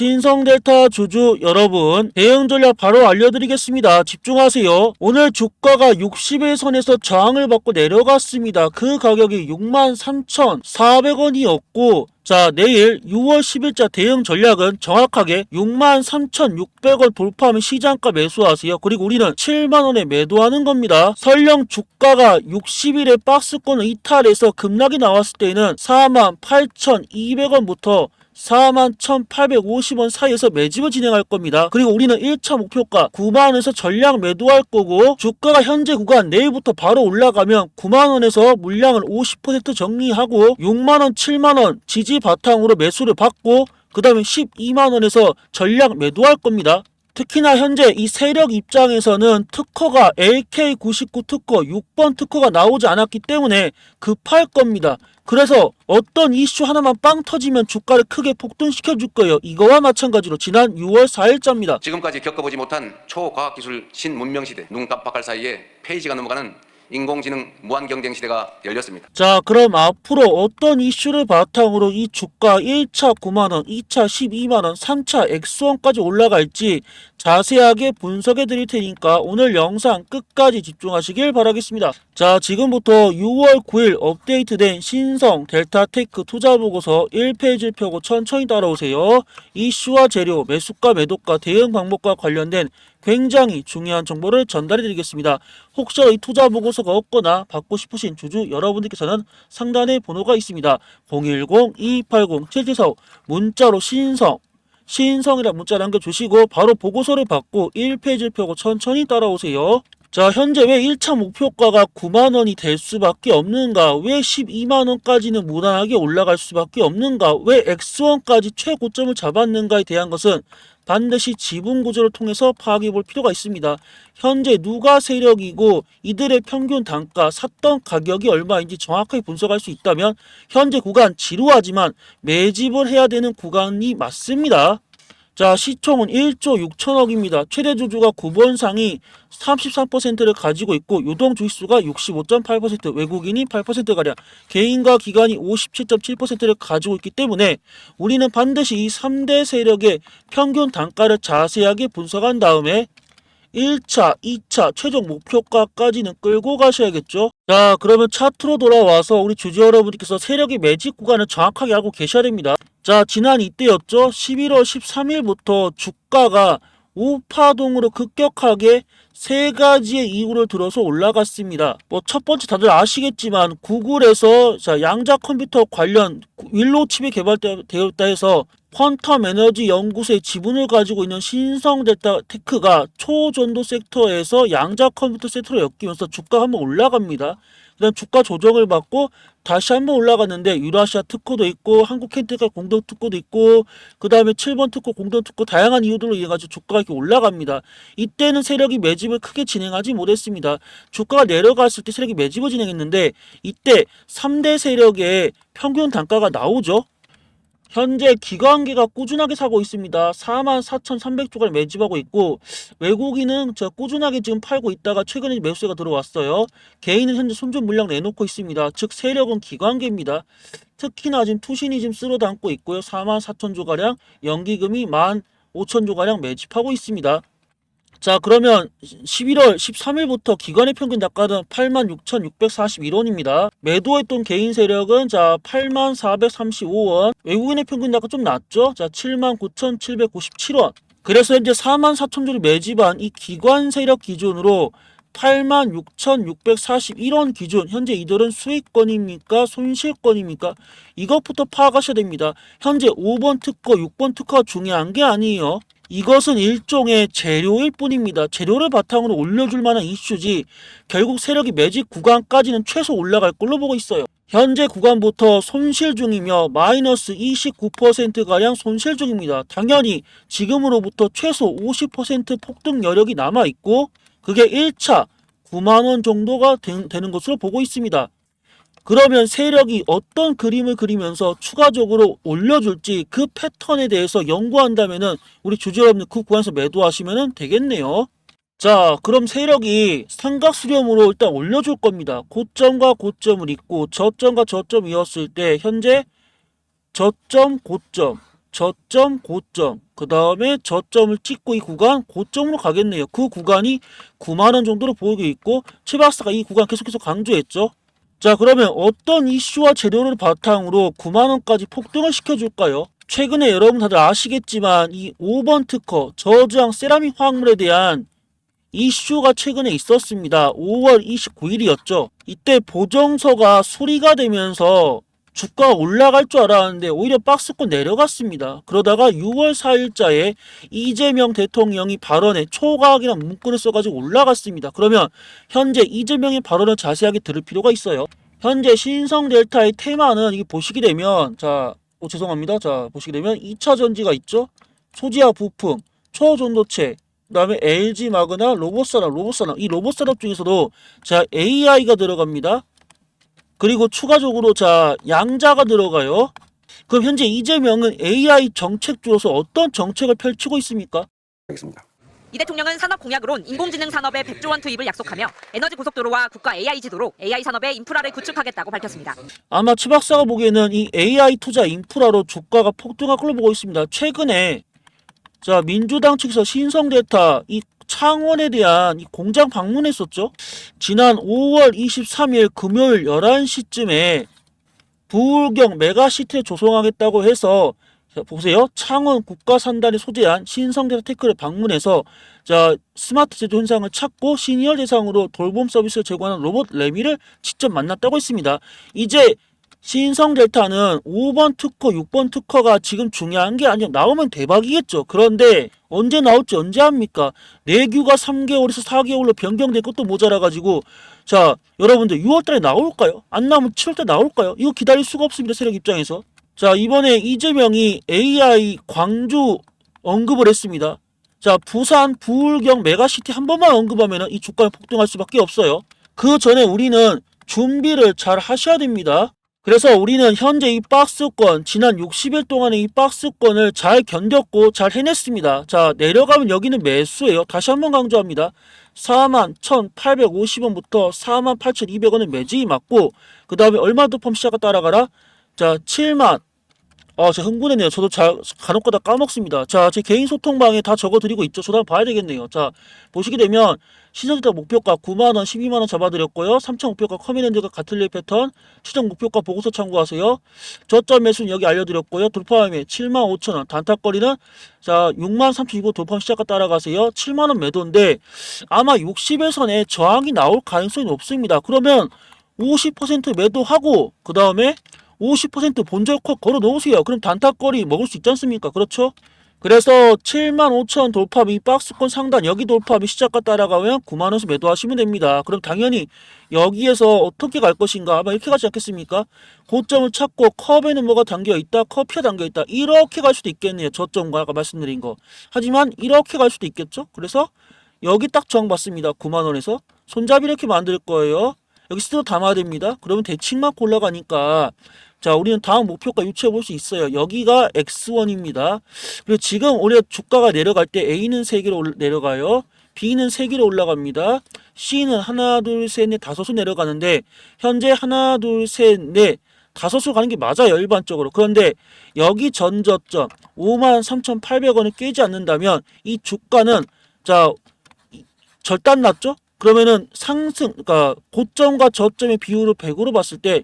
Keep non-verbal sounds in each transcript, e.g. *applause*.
신성델타 주주 여러분 대응 전략 바로 알려드리겠습니다. 집중하세요. 오늘 주가가 60일선에서 저항을 받고 내려갔습니다. 그 가격이 63,400원이었고 자 내일 6월 10일자 대응 전략은 정확하게 63,600원 돌파하면 시장가 매수하세요. 그리고 우리는 7만원에 매도하는 겁니다. 설령 주가가 60일에 박스권을 이탈해서 급락이 나왔을 때는 48,200원부터 41,850원 사이에서 매집을 진행할 겁니다. 그리고 우리는 1차 목표가 9만원에서 전량 매도할 거고 주가가 현재 구간 내일부터 바로 올라가면 9만원에서 물량을 50% 정리하고 6만원, 7만원 지지 바탕으로 매수를 받고 그 다음에 12만원에서 전량 매도할 겁니다. 특히나 현재 이 세력 입장에서는 특허가 LK99 특허 6번 특허가 나오지 않았기 때문에 급할 겁니다. 그래서 어떤 이슈 하나만 빵 터지면 주가를 크게 폭등시켜 줄 거예요. 이거와 마찬가지로 지난 6월 4일자입니다. 지금까지 겪어보지 못한 초과학기술 신문명 시대 눈 깜빡할 사이에 페이지가 넘어가는 인공지능 무한 경쟁 시대가 열렸습니다. 자, 그럼 앞으로 어떤 이슈를 바탕으로 이 주가 1차 9만원, 2차 12만원, 3차 X1까지 올라갈지 자세하게 분석해 드릴 테니까 오늘 영상 끝까지 집중하시길 바라겠습니다. 자, 지금부터 6월 9일 업데이트된 신성 델타테크 투자 보고서 1페이지를 펴고 천천히 따라오세요. 이슈와 재료, 매수가, 매도가, 대응 방법과 관련된 굉장히 중요한 정보를 전달해 드리겠습니다. 혹시 이 투자 보고서가 없거나 받고 싶으신 주주 여러분들께서는 상단에 번호가 있습니다. 010-2280-7745 문자로 신성 신성이라 문자 남겨주시고 바로 보고서를 받고 1페이지를 펴고 천천히 따라오세요. 자 현재 왜 1차 목표가가 9만원이 될 수밖에 없는가 왜 12만원까지는 무난하게 올라갈 수밖에 없는가 왜 X1까지 최고점을 잡았는가에 대한 것은 반드시 지분 구조를 통해서 파악해 볼 필요가 있습니다. 현재 누가 세력이고 이들의 평균 단가 샀던 가격이 얼마인지 정확하게 분석할 수 있다면 현재 구간 지루하지만 매집을 해야 되는 구간이 맞습니다. 자, 시총은 1조 6천억입니다. 최대 주주가 9번 상이 33%를 가지고 있고 유동 주식수가 65.8%, 외국인이 8%가량, 개인과 기관이 57.7%를 가지고 있기 때문에 우리는 반드시 이 3대 세력의 평균 단가를 자세하게 분석한 다음에 1차, 2차 최종 목표가까지는 끌고 가셔야겠죠. 자, 그러면 차트로 돌아와서 우리 주주 여러분께서 세력의 매집 구간을 정확하게 알고 계셔야 됩니다. 자, 지난 이때였죠. 11월 13일부터 주가가 우파동으로 급격하게 세 가지의 이유를 들어서 올라갔습니다. 뭐 첫 번째 다들 아시겠지만 구글에서 자 양자 컴퓨터 관련 윌로우 칩이 개발되었다 해서 퀀텀 에너지 연구소의 지분을 가지고 있는 신성델타 테크가 초전도 섹터에서 양자 컴퓨터 섹터로 엮이면서 주가 한번 올라갑니다. 그다음 주가 조정을 받고 다시 한번 올라갔는데 유라시아 특허도 있고 한국 켄테카 공동 특허도 있고 그 다음에 7번 특허 공동 특허 다양한 이유들로 인해 가지고 주가가 이렇게 올라갑니다. 이때는 세력이 매집을 크게 진행하지 못했습니다. 주가가 내려갔을 때 세력이 매집을 진행했는데 이때 3대 세력의 평균 단가가 나오죠. 현재 기관계가 꾸준하게 사고 있습니다. 44,300조가를 매집하고 있고 외국인은 저 꾸준하게 지금 팔고 있다가 최근에 매수세가 들어왔어요. 개인은 현재 손절 물량 내놓고 있습니다. 즉 세력은 기관계입니다. 특히나 지금 투신이 지금 쓸어 담고 있고요. 44,000조가량 연기금이 15,000조가량 매집하고 있습니다. 자 그러면 11월 13일부터 기관의 평균 단가는 86,641원입니다. 매도했던 개인 세력은 자 84,435원. 외국인의 평균 단가 좀 낮죠? 자 79,797원. 그래서 현재 44,000조를 매집한 이 기관 세력 기준으로 86,641원 기준 현재 이들은 수익권입니까? 손실권입니까? 이것부터 파악하셔야 됩니다. 현재 5번 특허 6번 특허가 중요한 게 아니에요 이것은 일종의 재료일 뿐입니다. 재료를 바탕으로 올려줄 만한 이슈지 결국 세력이 매집 구간까지는 최소 올라갈 걸로 보고 있어요. 현재 구간부터 손실 중이며 마이너스 29%가량 손실 중입니다. 당연히 지금으로부터 최소 50% 폭등 여력이 남아있고 그게 1차 9만원 정도가 되, 되는 것으로 보고 있습니다. 그러면 세력이 어떤 그림을 그리면서 추가적으로 올려줄지 그 패턴에 대해서 연구한다면은 우리 여러분들 그 구간에서 매도하시면 되겠네요. 자, 그럼 세력이 삼각수렴으로 일단 올려줄 겁니다. 고점과 고점을 잇고 저점과 저점이었을 때 현재 저점, 고점 저점, 고점, 그 다음에 저점을 찍고 이 구간 고점으로 가겠네요. 그 구간이 9만원 정도로 보이고 있고 최박사가 이 구간 계속해서 강조했죠. 자 그러면 어떤 이슈와 재료를 바탕으로 9만원까지 폭등을 시켜줄까요? 최근에 여러분 다들 아시겠지만 이 5번 특허 저주황 세라믹 화학물에 대한 이슈가 최근에 있었습니다. 5월 29일이었죠. 이때 보정서가 수리가 되면서 주가가 올라갈 줄 알았는데 오히려 박스권 내려갔습니다. 그러다가 6월 4일자에 이재명 대통령이 발언에 초과학이라는 문구를 써가지고 올라갔습니다. 그러면 현재 이재명의 발언을 자세하게 들을 필요가 있어요. 현재 신성 델타의 테마는 이게 보시게 되면 자, 오, 죄송합니다. 자, 보시게 되면 2차 전지가 있죠. 소지와 부품, 초전도체, 그다음에 LG 마그나 로봇산업, 로봇산업 이 로봇산업 중에서도 자 AI가 들어갑니다. 그리고 추가적으로 자 양자가 들어가요. 그럼 현재 이재명은 AI 정책 주로서 어떤 정책을 펼치고 있습니까? 하겠습니다. 이 대통령은 산업 공약으론 인공지능 산업에 100조 원 투입을 약속하며 에너지 고속도로와 국가 AI 지도로 AI 산업의 인프라를 구축하겠다고 밝혔습니다. 아마 최 박사가 보기에는 이 AI 투자 인프라로 주가가 폭등할 걸로 보고 있습니다. 최근에 자 민주당 측에서 신성대타 이 창원에 대한 이 공장 방문했었죠. 지난 5월 23일 금요일 11시쯤에 부울경 메가시티를 조성하겠다고 해서 자, 보세요. 창원 국가산단이 소재한 신성대타 테크를 방문해서 자 스마트 제조 현상을 찾고 시니어 대상으로 돌봄 서비스를 제공하는 로봇 레미를 직접 만났다고 했습니다. 이제 신성 델타는 5번 특허, 6번 특허가 지금 중요한 게 아니라 나오면 대박이겠죠. 그런데 언제 나올지 언제 합니까? 내규가 3개월에서 4개월로 변경된 것도 모자라가지고 자 여러분들 6월달에 나올까요? 안 나오면 7월달에 나올까요? 이거 기다릴 수가 없습니다. 세력 입장에서. 자 이번에 이재명이 AI 광주 언급을 했습니다. 자 부산 부울경 메가시티 한 번만 언급하면 이 주가는 폭등할 수밖에 없어요. 그 전에 우리는 준비를 잘 하셔야 됩니다. 그래서 우리는 현재 이 박스권 지난 60일 동안의 이 박스권을 잘 견뎠고 잘 해냈습니다. 자 내려가면 여기는 매수예요. 다시 한번 강조합니다. 4만 1,850원부터 4만 8,200원은 매집이 맞고 그 다음에 얼마 더펌 시작가 따라가라. 자 7만 아, 제가 흥분했네요. 저도 잘 간혹가다 까먹습니다. 자, 제 개인 소통방에 다 적어드리고 있죠. 저도 한번 봐야 되겠네요. 자, 보시게 되면 시즌부터 목표가 9만원, 12만원 잡아드렸고요. 3차 목표가 커미랜드가 가틀리 패턴, 시정 목표가 보고서 참고하세요. 저점 매수는 여기 알려드렸고요. 돌파함에 7만 5천원, 단타거리는 자, 6만 3,002원 돌파 시작가 따라가세요. 7만원 매도인데 아마 60일선에 저항이 나올 가능성이 높습니다. 그러면 50% 매도하고 그 다음에 50% 본절 컷 걸어 놓으세요. 그럼 단타거리 먹을 수 있지 않습니까? 그렇죠? 그래서 7만 5천 돌파비 박스권 상단 여기 돌파비 시작과 따라가면 9만 원에서 매도하시면 됩니다. 그럼 당연히 여기에서 어떻게 갈 것인가 아마 이렇게 가지 않겠습니까? 고점을 찾고 컵에는 뭐가 담겨 있다, 커피가 담겨 있다 이렇게 갈 수도 있겠네요. 저점과 아까 말씀드린 거. 하지만 이렇게 갈 수도 있겠죠? 그래서 여기 딱 정봤습니다. 9만 원에서 손잡이 이렇게 만들 거예요. 여기 스스로 담아야 됩니다. 그러면 대칭 맞고 올라가니까 자, 우리는 다음 목표가 유추해 볼 수 있어요. 여기가 X1입니다. 그리고 지금 올해 주가가 내려갈 때 A는 3개로 올- 내려가요. B는 3개로 올라갑니다. C는 하나, 둘, 셋, 넷, 다섯으로 내려가는데 현재 하나, 둘, 셋, 넷, 다섯으로 가는 게 맞아요. 일반적으로. 그런데 여기 전저점 53,800원을 깨지 않는다면 이 주가는 자, 이- 절단 났죠? 그러면은 상승, 그러니까 고점과 저점의 비율을 100으로 봤을 때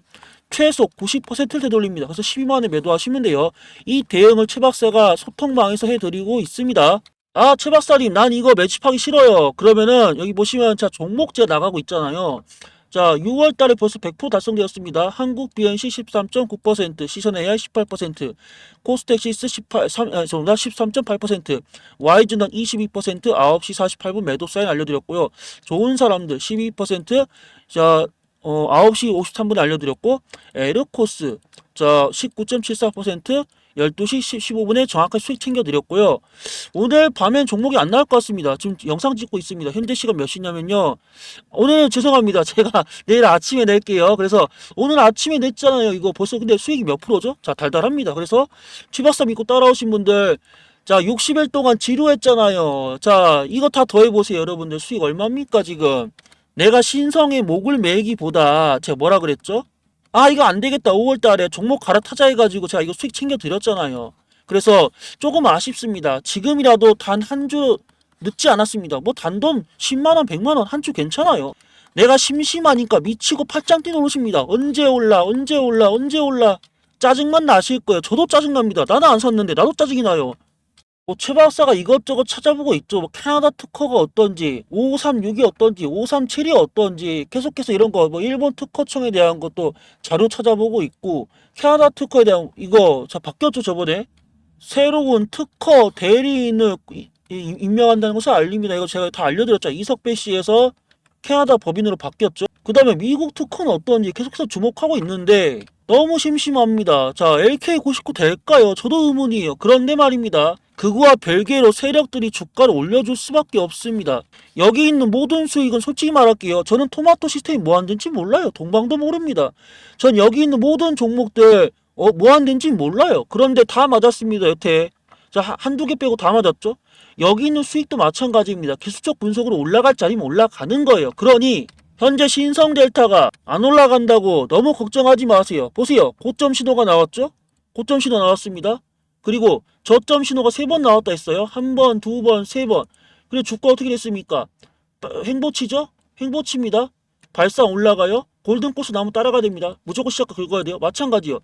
최소 90%를 되돌립니다. 그래서 12만 원에 매도하시면 돼요. 이 대응을 최 박사가 소통방에서 해드리고 있습니다. 아, 최 박사님, 난 이거 매집하기 싫어요. 그러면은 여기 보시면 자 종목제 나가고 있잖아요. 자, 6월 달에 벌써 100% 달성되었습니다. 한국 BNC 13.9%, 시선 AI 18%, 코스텍 시스 18, 3, 아, 정답 13.8%, YG는 22%, 9시 48분 매도 사인 알려드렸고요. 좋은 사람들 12%, 자, 어, 9시 53분에 알려드렸고, 에르코스, 자, 19.74%, 12시 15분에 정확하게 수익 챙겨드렸고요. 오늘 밤엔 종목이 안 나올 것 같습니다. 지금 영상 찍고 있습니다. 현재 시간 몇 시냐면요. 오늘 죄송합니다. *laughs* 제가 내일 아침에 낼게요. 그래서 오늘 아침에 냈잖아요. 이거 벌써 근데 수익이 몇 프로죠? 자, 달달합니다. 그래서 취박사 믿고 따라오신 분들, 자, 60일 동안 지루했잖아요. 자, 이거 다 더해보세요. 여러분들 수익 얼마입니까, 지금? 내가 신성의 목을 매기보다 제가 뭐라 그랬죠? 아 이거 안 되겠다 5월 달에 종목 갈아타자 해가지고 제가 이거 수익 챙겨 드렸잖아요 그래서 조금 아쉽습니다. 지금이라도 단 한 주 늦지 않았습니다. 뭐 단돈 10만원, 100만원 한 주 괜찮아요. 내가 심심하니까 미치고 팔짱 뛰는 옷입니다. 언제 올라, 언제 올라, 언제 올라. 짜증만 나실 거예요. 저도 짜증납니다. 나는 안 샀는데 나도 짜증이 나요. 뭐 최 박사가 이것저것 찾아보고 있죠. 뭐 캐나다 특허가 어떤지, 536이 어떤지, 537이 어떤지 계속해서 이런 거 뭐 일본 특허청에 대한 것도 자료 찾아보고 있고 캐나다 특허에 대한 이거 자 바뀌었죠 저번에 새로운 특허 대리인을 임명한다는 것을 알립니다. 이거 제가 다 알려드렸죠. 이석배 씨에서 캐나다 법인으로 바뀌었죠. 그 다음에 미국 특허는 어떤지 계속해서 주목하고 있는데 너무 심심합니다. 자, LK99 될까요? 저도 의문이에요. 그런데 말입니다. 그거와 별개로 세력들이 주가를 올려줄 수밖에 없습니다. 여기 있는 모든 수익은 솔직히 말할게요. 저는 토마토 시스템이 뭐 하는지 몰라요. 동방도 모릅니다. 전 여기 있는 모든 종목들 어, 뭐 하는지 몰라요. 그런데 다 맞았습니다. 여태. 자, 한- 한두 개 빼고 다 맞았죠? 여기 있는 수익도 마찬가지입니다. 기술적 분석으로 올라갈 자리면 올라가는 거예요. 그러니 현재 신성 델타가 안 올라간다고 너무 걱정하지 마세요. 보세요. 고점 신호가 나왔죠? 고점 신호 나왔습니다. 그리고 저점 신호가 세 번 나왔다 했어요. 한 번, 두 번, 세 번. 그리고 주가 어떻게 됐습니까? 빠- 행보치죠? 행보치입니다. 발상 올라가요. 골든코스 나무 따라가야 됩니다. 무조건 시작과 긁어야 돼요. 마찬가지요.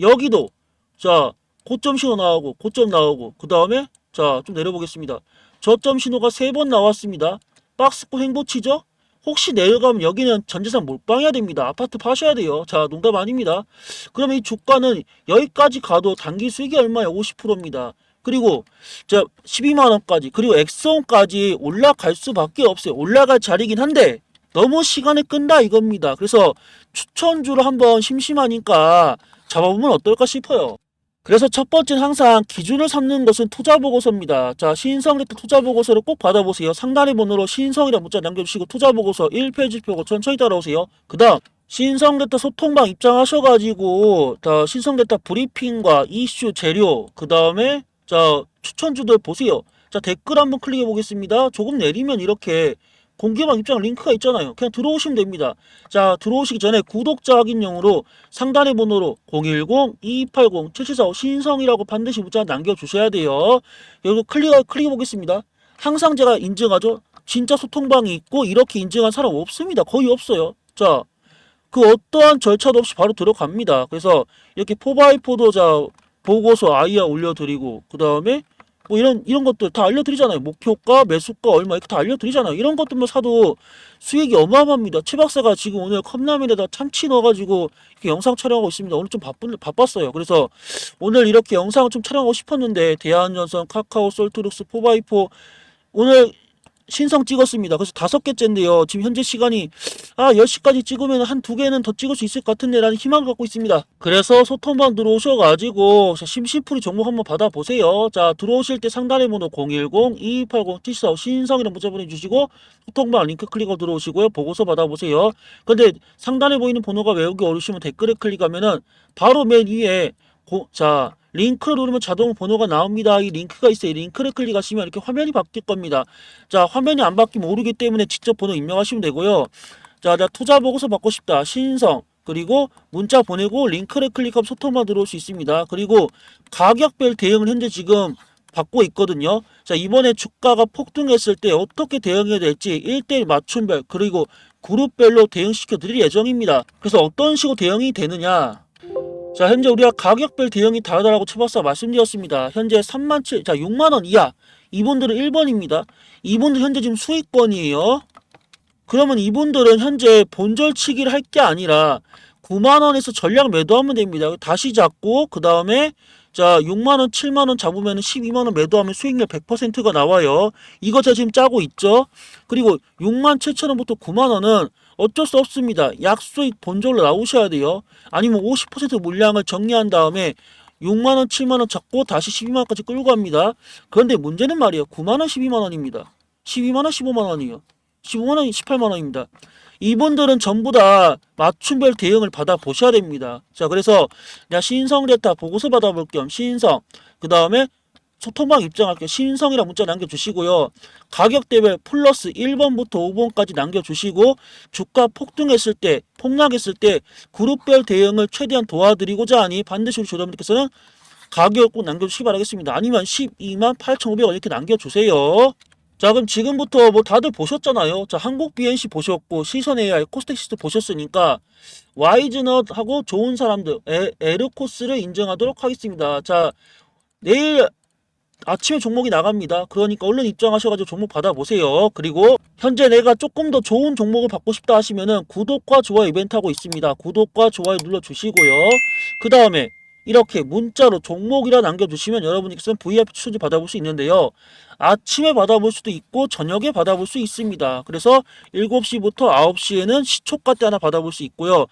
여기도 자 고점 신호 나오고 고점 나오고 그 다음에 자 좀 내려보겠습니다. 저점 신호가 세 번 나왔습니다. 박스권 행보치죠? 혹시 내려가면 여기는 전재산 몰빵해야 됩니다. 아파트 파셔야 돼요. 자 농담 아닙니다. 그러면 이 주가는 여기까지 가도 단기 수익이 얼마야? 50%입니다. 그리고 자 12만 원까지 그리고 엑선까지 올라갈 수밖에 없어요. 올라갈 자리긴 한데 너무 시간을 끈다 이겁니다. 그래서 추천주를 한번 심심하니까 잡아보면 어떨까 싶어요. 그래서 첫 번째는 항상 기준을 삼는 것은 투자 보고서입니다. 자, 신성레트 투자 보고서를 꼭 받아보세요. 상단의 번호로 신성이라 문자 남겨주시고 투자 보고서 1페이지 펴고 천천히 따라오세요. 그 다음 신성레터 소통방 입장하셔가지고 자, 신성레터 브리핑과 이슈 재료 그 다음에 자 추천주들 보세요. 자 댓글 한번 클릭해 보겠습니다. 조금 내리면 이렇게 공개방 입장 링크가 있잖아요. 그냥 들어오시면 됩니다. 자, 들어오시기 전에 구독자 확인용으로 상단의 번호로 010-2280-7745 신성이라고 반드시 문자 남겨주셔야 돼요. 여기 클릭, 클릭해 보겠습니다. 항상 제가 인증하죠. 진짜 소통방이 있고 이렇게 인증한 사람 없습니다. 거의 없어요. 자, 그 어떠한 절차도 없이 바로 들어갑니다. 그래서 이렇게 포바이포도 자 보고서 아이야 올려드리고 그 다음에 뭐 이런 이런 것들 다 알려드리잖아요. 목표가 매수가 얼마 이렇게 다 알려드리잖아요. 이런 것들만 사도 수익이 어마어마합니다. 최 박사가 지금 오늘 컵라면에다 참치 넣어가지고 이렇게 영상 촬영하고 있습니다. 오늘 좀 바쁜 바빴어요. 그래서 오늘 이렇게 영상을 좀 촬영하고 싶었는데 대한전선, 카카오, 솔트룩스, 포바이포 오늘 신성 찍었습니다. 그래서 다섯 개째인데요. 지금 현재 시간이 아 10시까지 찍으면 한 두 개는 더 찍을 수 있을 것 같은데 라는 희망을 갖고 있습니다. 그래서 소통방 들어오셔가지고 자, 심심풀이 종목 한번 받아보세요. 자 들어오실 때 상단의 번호 010-2280-7445 신성이라는 문자 보내주시고 소통방 링크 클릭하고 들어오시고요. 보고서 받아보세요. 근데 상단에 보이는 번호가 외우기 어려우시면 댓글에 클릭하면은 바로 맨 위에 고, 자 링크를 누르면 자동 번호가 나옵니다. 이 링크가 있어요. 이 링크를 클릭하시면 이렇게 화면이 바뀔 겁니다. 자, 화면이 안 바뀌면 모르기 때문에 직접 번호 입력하시면 되고요. 자, 나 투자 보고서 받고 싶다. 신성. 그리고 문자 보내고 링크를 클릭하면 소통만 들어올 수 있습니다. 그리고 가격별 대응을 현재 지금 받고 있거든요. 자, 이번에 주가가 폭등했을 때 어떻게 대응해야 될지 1대1 맞춤별 그리고 그룹별로 대응시켜 드릴 예정입니다. 그래서 어떤 식으로 대응이 되느냐? 자, 현재 우리가 가격별 대응이 다르다라고 최박사 말씀드렸습니다. 현재 3만 7, 자, 6만 원 이하. 이분들은 1번입니다. 이분들 현재 지금 수익권이에요. 그러면 이분들은 현재 본절치기를 할 게 아니라 9만 원에서 전량 매도하면 됩니다. 다시 잡고 그 다음에 자 6만 원, 7만 원 잡으면 12만 원 매도하면 수익률 100%가 나와요. 이거 제가 지금 짜고 있죠. 그리고 6만 7천 원부터 9만 원은 어쩔 수 없습니다. 약수익 본적으로 나오셔야 돼요. 아니면 50% 물량을 정리한 다음에 6만 원, 7만 원 잡고 다시 12만 원까지 끌고 갑니다. 그런데 문제는 말이에요. 9만 원, 12만 원입니다. 12만 원, 15만 원이요. 15만 원, 18만 원입니다. 이분들은 전부 다 맞춤별 대응을 받아 보셔야 됩니다. 자, 그래서 내가 신성 데이터 보고서 받아볼 겸 신성, 그 다음에 소통방 입장할게요. 신성이라 문자 남겨주시고요. 가격대별 플러스 1번부터 5번까지 남겨주시고 주가 폭등했을 때, 폭락했을 때 그룹별 대응을 최대한 도와드리고자 하니 반드시 우리 조담님께서는 가격 꼭 남겨주시기 바라겠습니다. 아니면 12만 8,500원 이렇게 남겨주세요. 자 그럼 지금부터 뭐 다들 보셨잖아요. 자 한국 BNC 보셨고 시선 AI 코스텍 시스 보셨으니까 와이즈넛하고 좋은 사람들 에, 에르코스를 인정하도록 하겠습니다. 자 내일 아침에 종목이 나갑니다. 그러니까 얼른 입장하셔가지고 종목 받아보세요. 그리고 현재 내가 조금 더 좋은 종목을 받고 싶다 하시면은 구독과 좋아요 이벤트 하고 있습니다. 구독과 좋아요 눌러주시고요. 그 다음에 이렇게 문자로 종목이라 남겨주시면 여러분께서는 VIP 추천지 받아볼 수 있는데요. 아침에 받아볼 수도 있고 저녁에 받아볼 수 있습니다. 그래서 7시부터 9시에는 시초가 때 하나 받아볼 수 있고요.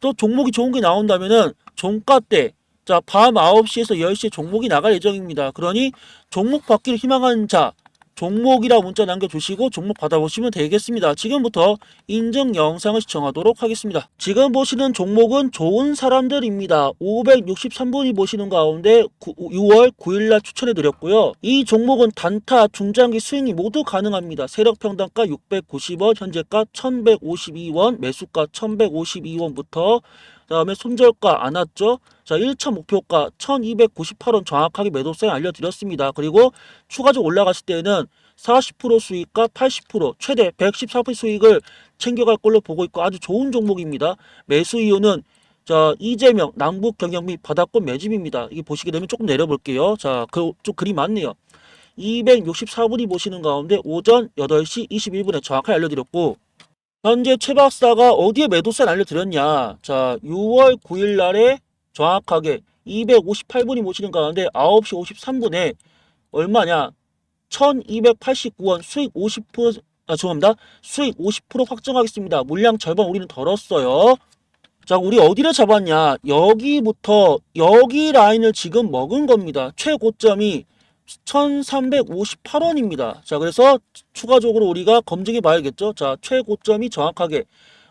또 종목이 좋은 게 나온다면은 종가 때 자, 밤 9시에서 10시에 종목이 나갈 예정입니다. 그러니 종목 받기를 희망하는 자, 종목이라 문자 남겨주시고 종목 받아보시면 되겠습니다. 지금부터 인증 영상을 시청하도록 하겠습니다. 지금 보시는 종목은 좋은 사람들입니다. 563분이 보시는 가운데 6월 9일날 추천해드렸고요. 이 종목은 단타, 중장기 수익이 모두 가능합니다. 세력 평단가 690원, 현재가 1152원, 매수가 1152원부터 그 다음에 손절가 안 왔죠? 자, 1차 목표가 1298원 정확하게 매도세 알려드렸습니다. 그리고 추가적으로 올라갔을 때는 40% 수익과 80% 최대 114% 수익을 챙겨갈 걸로 보고 있고 아주 좋은 종목입니다. 매수 이유는 자 이재명 남북 경영 및 바닥권 매집입니다. 이게 보시게 되면 조금 내려볼게요. 자, 그좀 그리 많네요. 264분이 보시는 가운데 오전 8시 21분에 정확하게 알려드렸고 현재 최 박사가 어디에 매도세를 알려드렸냐? 자, 6월 9일 날에 정확하게 258분이 모시는 가운데 9시 53분에 얼마냐? 1289원 수익 50% 아, 죄송합니다. 수익 50% 확정하겠습니다. 물량 절반 우리는 덜었어요. 자, 우리 어디를 잡았냐? 여기부터 여기 라인을 지금 먹은 겁니다. 최고점이 1358원입니다. 자, 그래서 추가적으로 우리가 검증해 봐야겠죠. 자, 최고점이 정확하게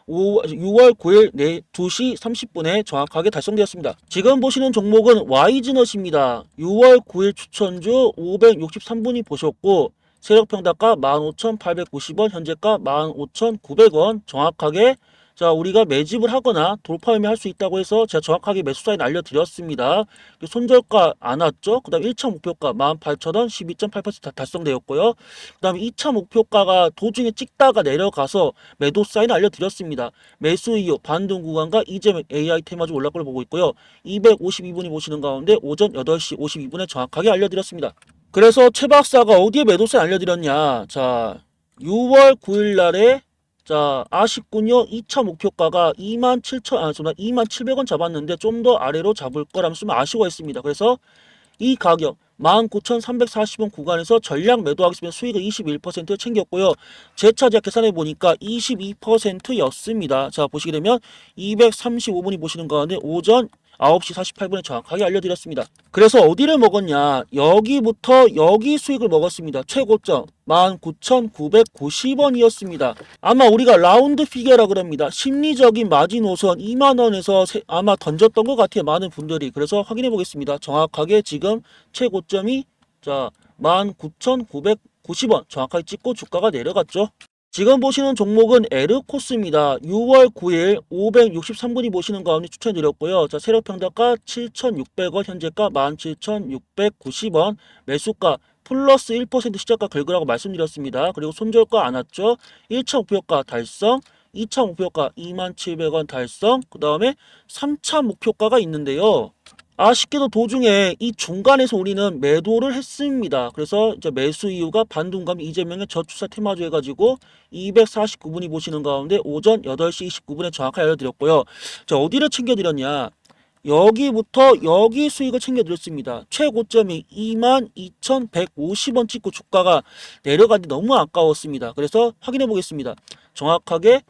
5, 6월 9일 네, 2시 30분에 정확하게 달성되었습니다. 지금 보시는 종목은 와이즈넛입니다. 6월 9일 추천주 563분이 보셨고 세력 평단가 15,890원, 현재가 15,900원 정확하게 자, 우리가 매집을 하거나 돌파 매매 할 수 있다고 해서 제가 정확하게 매수 사인 알려드렸습니다. 손절가 안 왔죠? 그 다음 1차 목표가 18,000원 12.8% 달성되었고요. 그 다음에 2차 목표가가 도중에 찍다가 내려가서 매도 사인 알려드렸습니다. 매수 이후 반등 구간과 이재명 AI 테마주 올라걸 보고 있고요. 252분이 보시는 가운데 오전 8시 52분에 정확하게 알려드렸습니다. 그래서 최 박사가 어디에 매도 사인 알려드렸냐? 자, 6월 9일 날에 자, 아쉽군요. 2차 목표가가 2만 7천, 아, 정말 2만 700원 잡았는데 좀 더 아래로 잡을 거라면 좀 아쉬워했습니다. 그래서 이 가격 19,340원 구간에서 전량 매도하겠습니다. 수익을 21% 챙겼고요. 재차 제가 계산해 보니까 22%였습니다. 자, 보시게 되면 235분이 보시는 가운데 오전 9시 48분에 정확하게 알려드렸습니다. 그래서 어디를 먹었냐? 여기부터 여기 수익을 먹었습니다. 최고점 19,990원이었습니다. 아마 우리가 라운드 피겨라 그럽니다. 심리적인 마지노선 2만원에서 아마 던졌던 것 같아요. 많은 분들이. 그래서 확인해 보겠습니다. 정확하게 지금 최고점이 자 19,990원 정확하게 찍고 주가가 내려갔죠. 지금 보시는 종목은 에르코스입니다. 6월 9일 563분이 보시는 가운데 추천드렸고요. 자, 세력 평가가 7,600원, 현재가 17,690원, 매수가 플러스 1% 시작가 긁으라고 말씀드렸습니다. 그리고 손절가 안 왔죠. 1차 목표가 달성, 2차 목표가 2700원 달성, 그 다음에 3차 목표가가 있는데요. 아쉽게도 도중에 이 중간에서 우리는 매도를 했습니다. 그래서 이제 매수 이유가 반등감 이재명의 저출사 테마주 해가지고 249분이 보시는 가운데 오전 8시 29분에 정확하게 알려드렸고요. 자, 어디를 챙겨드렸냐? 여기부터 여기 수익을 챙겨드렸습니다. 최고점이 22,150원 찍고 주가가 내려가는데 너무 아까웠습니다. 그래서 확인해 보겠습니다. 정확하게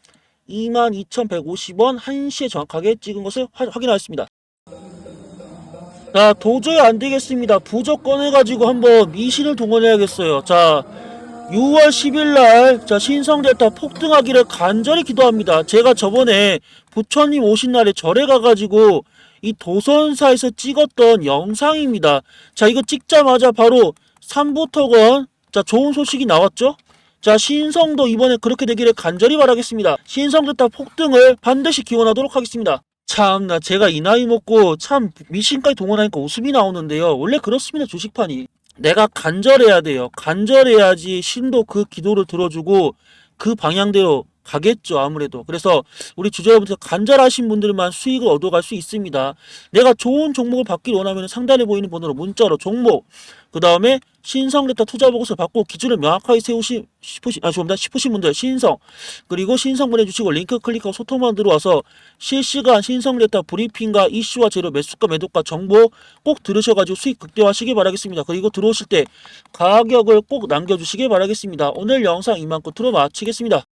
22,150원 1시에 정확하게 찍은 것을 화- 확인하였습니다. 자, 도저히 안 되겠습니다. 부적 꺼내가지고 한번 미신을 동원해야겠어요. 자, 6월 10일 날, 자, 신성델타 폭등하기를 간절히 기도합니다. 제가 저번에 부처님 오신 날에 절에 가가지고 이 도선사에서 찍었던 영상입니다. 자, 이거 찍자마자 바로 3부터건, 자, 좋은 소식이 나왔죠? 자, 신성도 이번에 그렇게 되기를 간절히 바라겠습니다. 신성델타 폭등을 반드시 기원하도록 하겠습니다. 참나 제가 이 나이 먹고 참 미신까지 동원하니까 웃음이 나오는데요. 원래 그렇습니다 주식판이. 내가 간절해야 돼요. 간절해야지 신도 그 기도를 들어주고 그 방향대로 가겠죠 아무래도. 그래서 우리 주주 여러분들 간절하신 분들만 수익을 얻어갈 수 있습니다. 내가 좋은 종목을 받길 원하면 상단에 보이는 번호로 문자로 종목 그 다음에 신성레터 투자 보고서 받고 기준을 명확하게 세우시 싶으시 아 죄송합니다 싶으신 분들 신성 그리고 신성 보내주시고 링크 클릭하고 소통만 들어와서 실시간 신성레터 브리핑과 이슈와 재료 매수가 매도가 정보 꼭 들으셔가지고 수익 극대화하시길 바라겠습니다. 그리고 들어오실 때 가격을 꼭 남겨주시길 바라겠습니다. 오늘 영상 이만 끝으로 마치겠습니다.